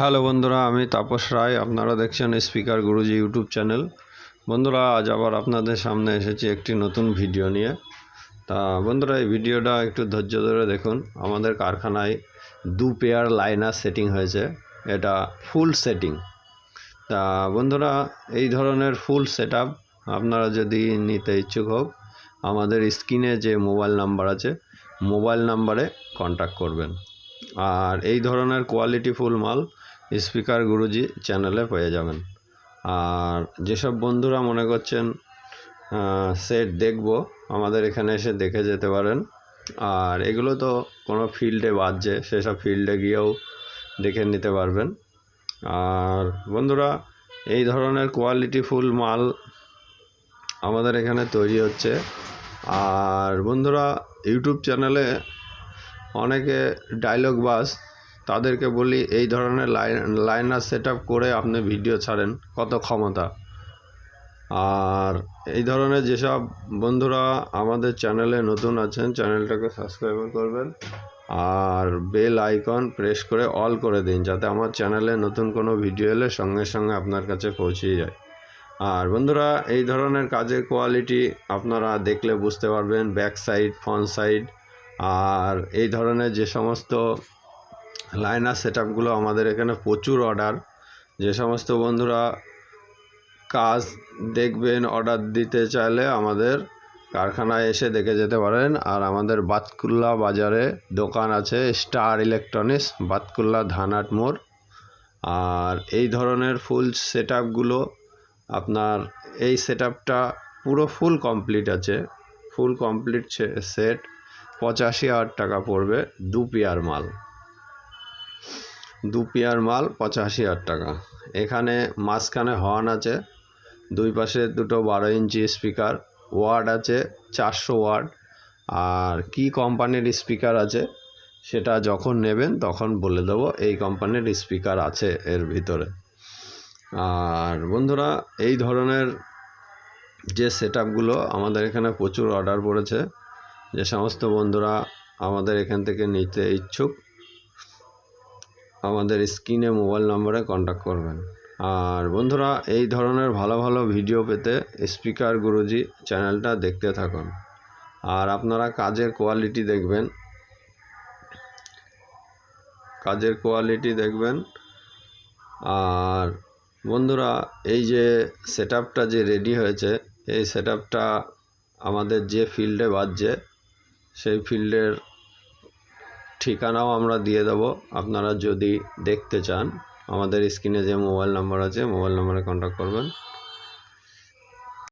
Hello বন্ধুরা, আমি তাপস রায়। আপনারা দেখছেন স্পিকার গুরুজি ইউটিউব চ্যানেল। বন্ধুরা, আজ আবার আপনাদের সামনে এসেছি একটি নতুন ভিডিও নিয়ে। তা বন্ধুরা, এই ভিডিওটা একটু ধৈর্য ধরে দেখুন। আমাদের কারখানায় দু পেয়ার লাইনার সেটিং হয়েছে। এটা ফুল সেটিং। তা বন্ধুরা, এই ধরনের ফুল সেট আপনারা যদি নিতে ইচ্ছুক হোক আমাদের স্ক্রিনে যে মোবাইল নাম্বার আছে, মোবাইল নাম্বারে কন্ট্যাক্ট করবেন। আর এই ধরনের কোয়ালিটি ফুল মাল স্পিকার গুরুজি চ্যানেলে পেয়ে যাবেন। আর যেসব বন্ধুরা মনে করছেন সেট দেখব, আমাদের এখানে এসে দেখে যেতে পারেন। আর এগুলো তো কোনো ফিল্ডে বাজছে, সেসব ফিল্ডে গিয়েও দেখে নিতে পারবেন। আর বন্ধুরা, এই ধরনের কোয়ালিটি ফুল মাল আমাদের এখানে তৈরি হচ্ছে। আর বন্ধুরা, ইউটিউব চ্যানেলে অনেকে ডায়লগ বাস তাদেরকে বলি এই ধরনের লাইন লাইনার সেট করে আপনি ভিডিও ছাড়েন, কত ক্ষমতা। আর এই ধরনের যেসব বন্ধুরা আমাদের চ্যানেলে নতুন আছেন চ্যানেলটাকে সাবস্ক্রাইব করবেন, আর বেল আইকন প্রেস করে অল করে দিন, যাতে আমার চ্যানেলে নতুন কোনো ভিডিও এলে সঙ্গে সঙ্গে আপনার কাছে পৌঁছে যায়। আর বন্ধুরা, এই ধরনের কাজের কোয়ালিটি আপনারা দেখলে বুঝতে পারবেন ব্যাক সাইড ফ্রন্ট সাইড আর এই ধরনের যে সমস্ত লাইনার সেট আপগুলো আমাদের এখানে প্রচুর অর্ডার যে সমস্ত বন্ধুরা কাজ দেখবেন অর্ডার দিতে চাইলে আমাদের কারখানায় এসে দেখে যেতে পারেন। আর আমাদের বাতকুল্লা বাজারে দোকান আছে স্টার ইলেকট্রনিক্স বাতকুল্লা ধানাট মোড়। আর এই ধরনের ফুল সেট আপগুলো আপনার এই সেট আপটা পুরো ফুল কমপ্লিট আছে। ফুল কমপ্লিট সেট পঁচাশি হাজার টাকা পড়বে দু পেয়ার মাল। দু পেয়ার মাল পঁচাশি হাজার টাকা। এখানে মাঝখানে হর্ন আছে, দুই পাশে দুটো বারো ইঞ্চি স্পিকার, ওয়ার্ড আছে চারশো ওয়ার্ড। আর কি কোম্পানির স্পিকার আছে সেটা যখন নেবেন তখন বলে দেবো এই কোম্পানির স্পিকার আছে এর ভিতরে। আর বন্ধুরা, এই ধরনের যে সেট আমাদের এখানে প্রচুর অর্ডার পড়েছে যে সমস্ত বন্ধুরা আমাদের এখান থেকে নিতে ইচ্ছুক, আমাদের স্ক্রিনে মোবাইল নম্বরে কন্ট্যাক্ট করবেন। আর বন্ধুরা, এই ধরনের ভালো ভালো ভিডিও পেতে স্পিকার গুরুজি চ্যানেলটা দেখতে থাকুন। আর আপনারা কাজের কোয়ালিটি দেখবেন। কাজের কোয়ালিটি দেখবেন। আর বন্ধুরা, এই যে সেট যে রেডি হয়েছে, এই সেট আমাদের যে ফিল্ডে বাজছে সেই ফিল্ডের ঠিকানাও আমরা দিয়ে দেব। আপনারা যদি দেখতে চান, আমাদের স্ক্রিনে যে মোবাইল নাম্বার আছে, মোবাইল নাম্বারে কন্ট্যাক্ট করবেন।